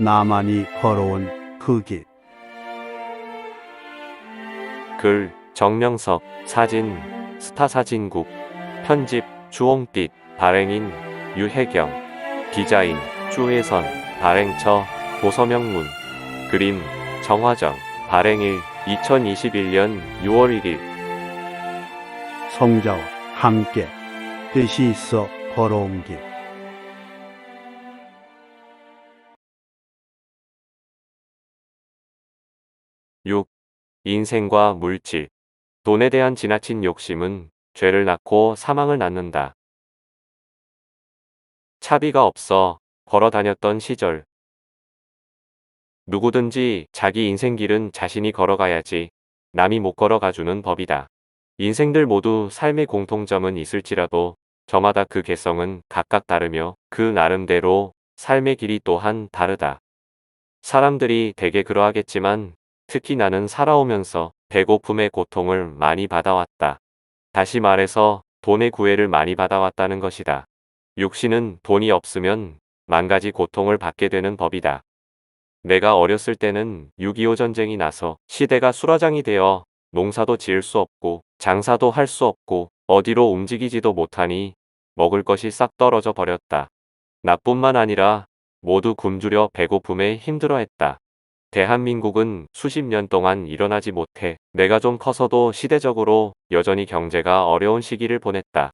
나만이 걸어온 그 길. 글 정명석 사진 스타사진국 편집 주홍빛 발행인 유혜경 디자인 주혜선 발행처 도서명문 그림 정화정 발행일 2021년 6월 1일 성자와 함께 뜻이 있어 걸어온 길. 6. 인생과 물질 돈에 대한 지나친 욕심은 죄를 낳고 사망을 낳는다. 차비가 없어 걸어 다녔던 시절. 누구든지 자기 인생길은 자신이 걸어가야지 남이 못 걸어가주는 법이다. 인생들 모두 삶의 공통점은 있을지라도 저마다 그 개성은 각각 다르며 그 나름대로 삶의 길이 또한 다르다. 사람들이 대개 그러하겠지만 특히 나는 살아오면서 배고픔의 고통을 많이 받아왔다. 다시 말해서 돈의 구애를 많이 받아왔다는 것이다. 육신은 돈이 없으면 만 가지 고통을 받게 되는 법이다. 내가 어렸을 때는 6.25 전쟁이 나서 시대가 수라장이 되어 농사도 지을 수 없고 장사도 할 수 없고 어디로 움직이지도 못하니 먹을 것이 싹 떨어져 버렸다. 나뿐만 아니라 모두 굶주려 배고픔에 힘들어했다. 대한민국은 수십 년 동안 일어나지 못해 내가 좀 커서도 시대적으로 여전히 경제가 어려운 시기를 보냈다.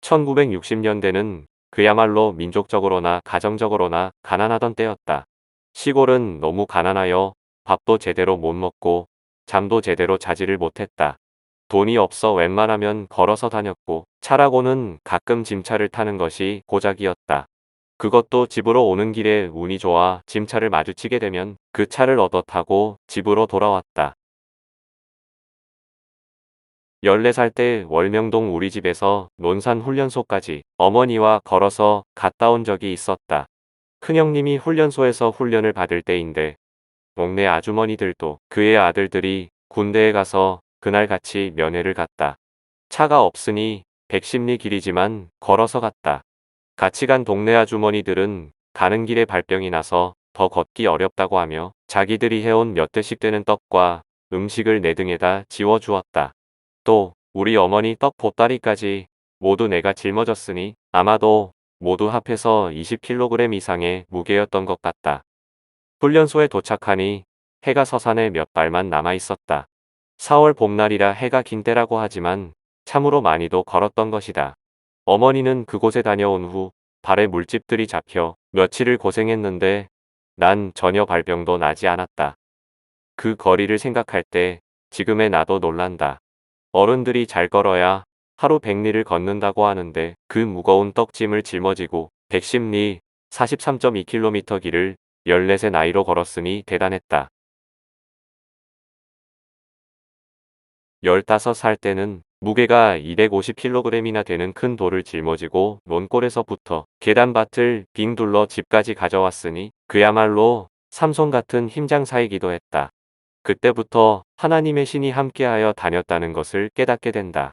1960년대는 그야말로 민족적으로나 가정적으로나 가난하던 때였다. 시골은 너무 가난하여 밥도 제대로 못 먹고 잠도 제대로 자지를 못했다. 돈이 없어 웬만하면 걸어서 다녔고 차라고는 가끔 짐차를 타는 것이 고작이었다. 그것도 집으로 오는 길에 운이 좋아 짐차를 마주치게 되면 그 차를 얻어 타고 집으로 돌아왔다. 14살 때 월명동 우리 집에서 논산 훈련소까지 어머니와 걸어서 갔다 온 적이 있었다. 큰형님이 훈련소에서 훈련을 받을 때인데 동네 아주머니들도 그의 아들들이 군대에 가서 그날 같이 면회를 갔다. 차가 없으니 110리 길이지만 걸어서 갔다. 같이 간 동네 아주머니들은 가는 길에 발병이 나서 더 걷기 어렵다고 하며 자기들이 해온 몇 대씩 되는 떡과 음식을 내 등에다 지워주었다. 또 우리 어머니 떡 보따리까지 모두 내가 짊어졌으니 아마도 모두 합해서 20kg 이상의 무게였던 것 같다. 훈련소에 도착하니 해가 서산에 몇 발만 남아 있었다. 4월 봄날이라 해가 긴 때라고 하지만 참으로 많이도 걸었던 것이다. 어머니는 그곳에 다녀온 후 발에 물집들이 잡혀 며칠을 고생했는데 난 전혀 발병도 나지 않았다. 그 거리를 생각할 때 지금의 나도 놀란다. 어른들이 잘 걸어야 하루 100리를 걷는다고 하는데 그 무거운 떡짐을 짊어지고 110리 43.2km 길을 14세 나이로 걸었으니 대단했다. 15살 때는 무게가 250kg이나 되는 큰 돌을 짊어지고 논골에서부터 계단밭을 빙 둘러 집까지 가져왔으니 그야말로 삼손 같은 힘장사이기도 했다. 그때부터 하나님의 신이 함께하여 다녔다는 것을 깨닫게 된다.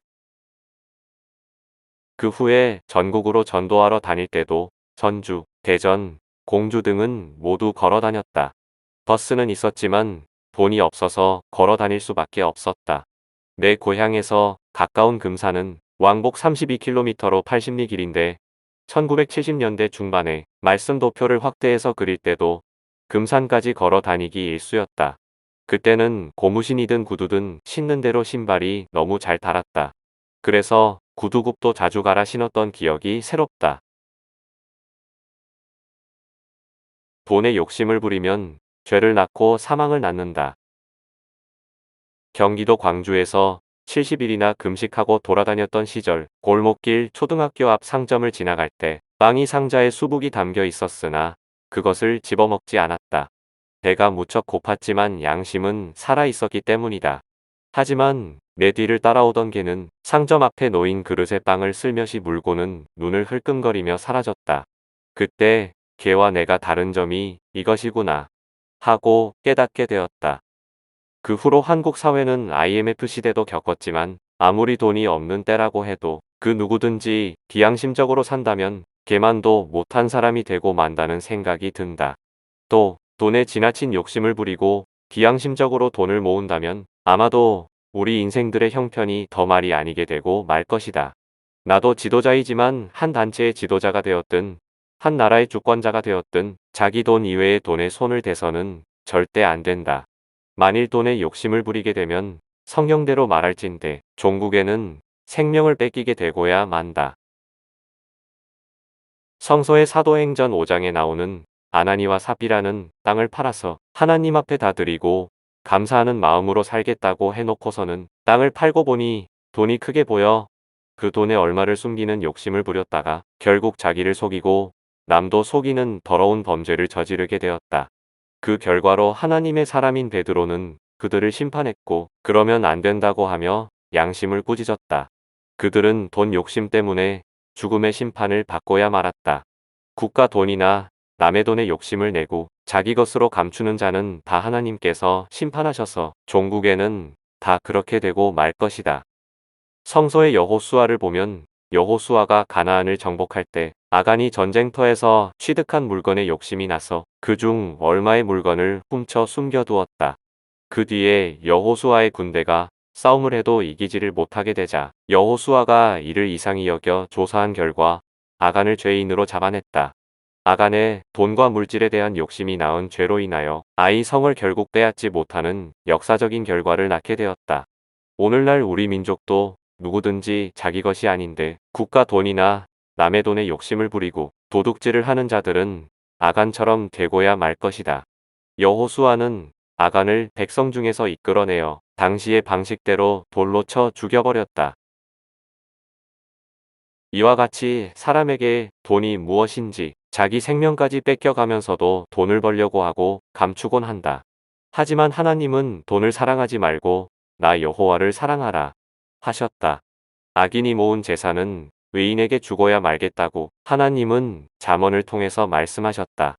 그 후에 전국으로 전도하러 다닐 때도 전주, 대전, 공주 등은 모두 걸어 다녔다. 버스는 있었지만 돈이 없어서 걸어 다닐 수밖에 없었다. 내 고향에서 가까운 금산은 왕복 32km로 80리 길인데 1970년대 중반에 말씀 도표를 확대해서 그릴 때도 금산까지 걸어 다니기 일쑤였다. 그때는 고무신이든 구두든 신는 대로 신발이 너무 잘 달았다. 그래서 구두굽도 자주 갈아 신었던 기억이 새롭다. 돈에 욕심을 부리면 죄를 낳고 사망을 낳는다. 경기도 광주에서 70일이나 금식하고 돌아다녔던 시절 골목길 초등학교 앞 상점을 지나갈 때 빵이 상자에 수북이 담겨 있었으나 그것을 집어먹지 않았다. 배가 무척 고팠지만 양심은 살아 있었기 때문이다. 하지만 내 뒤를 따라오던 개는 상점 앞에 놓인 그릇에 빵을 쓸며시 물고는 눈을 흘끔거리며 사라졌다. 그때 개와 내가 다른 점이 이것이구나 하고 깨닫게 되었다. 그 후로 한국 사회는 IMF 시대도 겪었지만 아무리 돈이 없는 때라고 해도 그 누구든지 비양심적으로 산다면 개만도 못한 사람이 되고 만다는 생각이 든다. 또 돈에 지나친 욕심을 부리고 기양심적으로 돈을 모은다면 아마도 우리 인생들의 형편이 더 말이 아니게 되고 말 것이다. 나도 지도자이지만 한 단체의 지도자가 되었든 한 나라의 주권자가 되었든 자기 돈 이외의 돈에 손을 대서는 절대 안 된다. 만일 돈에 욕심을 부리게 되면 성경대로 말할진대 종국에는 생명을 뺏기게 되고야 만다. 성서의 사도행전 5장에 나오는 아나니와 삽비라는 땅을 팔아서 하나님 앞에 다 드리고 감사하는 마음으로 살겠다고 해놓고서는 땅을 팔고 보니 돈이 크게 보여 그 돈에 얼마를 숨기는 욕심을 부렸다가 결국 자기를 속이고 남도 속이는 더러운 범죄를 저지르게 되었다. 그 결과로 하나님의 사람인 베드로는 그들을 심판했고 그러면 안 된다고 하며 양심을 꾸짖었다. 그들은 돈 욕심 때문에 죽음의 심판을 받고야 말았다. 국가 돈이나 남의 돈에 욕심을 내고 자기 것으로 감추는 자는 다 하나님께서 심판하셔서 종국에는 다 그렇게 되고 말 것이다. 성서의 여호수아를 보면 여호수아가 가나안을 정복할 때 아간이 전쟁터에서 취득한 물건에 욕심이 나서 그중 얼마의 물건을 훔쳐 숨겨두었다. 그 뒤에 여호수아의 군대가 싸움을 해도 이기지를 못하게 되자 여호수아가 이를 이상히 여겨 조사한 결과 아간을 죄인으로 잡아냈다. 아간의 돈과 물질에 대한 욕심이 낳은 죄로 인하여 아이 성을 결국 빼앗지 못하는 역사적인 결과를 낳게 되었다. 오늘날 우리 민족도 누구든지 자기 것이 아닌데 국가 돈이나 남의 돈에 욕심을 부리고 도둑질을 하는 자들은 아간처럼 되고야 말 것이다. 여호수아는 아간을 백성 중에서 이끌어내어 당시의 방식대로 돌로 쳐 죽여버렸다. 이와 같이 사람에게 돈이 무엇인지 자기 생명까지 뺏겨가면서도 돈을 벌려고 하고 감추곤 한다. 하지만 하나님은 돈을 사랑하지 말고 나 여호와를 사랑하라 하셨다. 악인이 모은 재산은 의인에게 죽어야 말겠다고 하나님은 잠언을 통해서 말씀하셨다.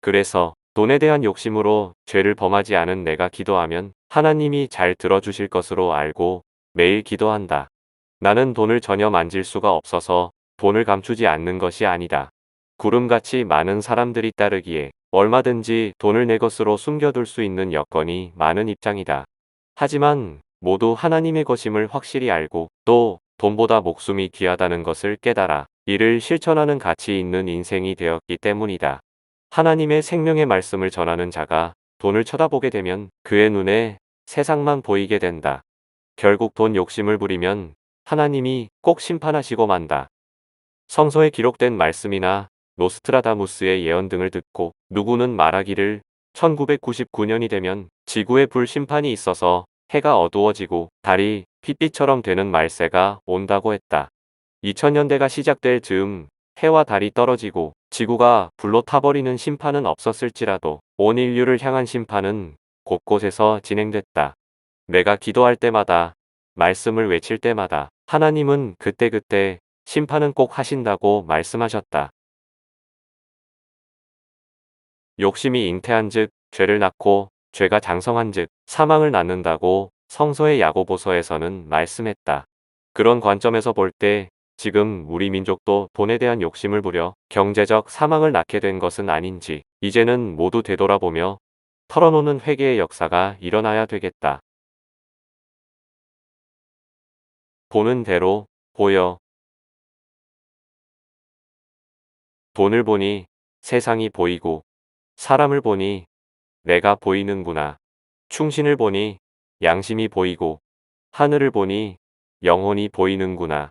그래서 돈에 대한 욕심으로 죄를 범하지 않은 내가 기도하면 하나님이 잘 들어주실 것으로 알고 매일 기도한다. 나는 돈을 전혀 만질 수가 없어서 돈을 감추지 않는 것이 아니다. 구름같이 많은 사람들이 따르기에 얼마든지 돈을 내 것으로 숨겨둘 수 있는 여건이 많은 입장이다. 하지만 모두 하나님의 것임을 확실히 알고 또 돈보다 목숨이 귀하다는 것을 깨달아 이를 실천하는 가치 있는 인생이 되었기 때문이다. 하나님의 생명의 말씀을 전하는 자가 돈을 쳐다보게 되면 그의 눈에 세상만 보이게 된다. 결국 돈 욕심을 부리면 하나님이 꼭 심판하시고 만다. 성서에 기록된 말씀이나 노스트라다무스의 예언 등을 듣고 누구는 말하기를 1999년이 되면 지구에 불심판이 있어서 해가 어두워지고 달이 핏빛처럼 되는 말세가 온다고 했다. 2000년대가 시작될 즈음 해와 달이 떨어지고 지구가 불로 타버리는 심판은 없었을지라도 온 인류를 향한 심판은 곳곳에서 진행됐다. 내가 기도할 때마다 말씀을 외칠 때마다 하나님은 그때그때 심판은 꼭 하신다고 말씀하셨다. 욕심이 잉태한 즉 죄를 낳고 죄가 장성한 즉 사망을 낳는다고 성서의 야고보서에서는 말씀했다. 그런 관점에서 볼 때 지금 우리 민족도 돈에 대한 욕심을 부려 경제적 사망을 낳게 된 것은 아닌지 이제는 모두 되돌아보며 털어놓는 회개의 역사가 일어나야 되겠다. 보는 대로 보여. 돈을 보니 세상이 보이고 사람을 보니 내가 보이는구나. 충신을 보니 양심이 보이고 하늘을 보니 영혼이 보이는구나.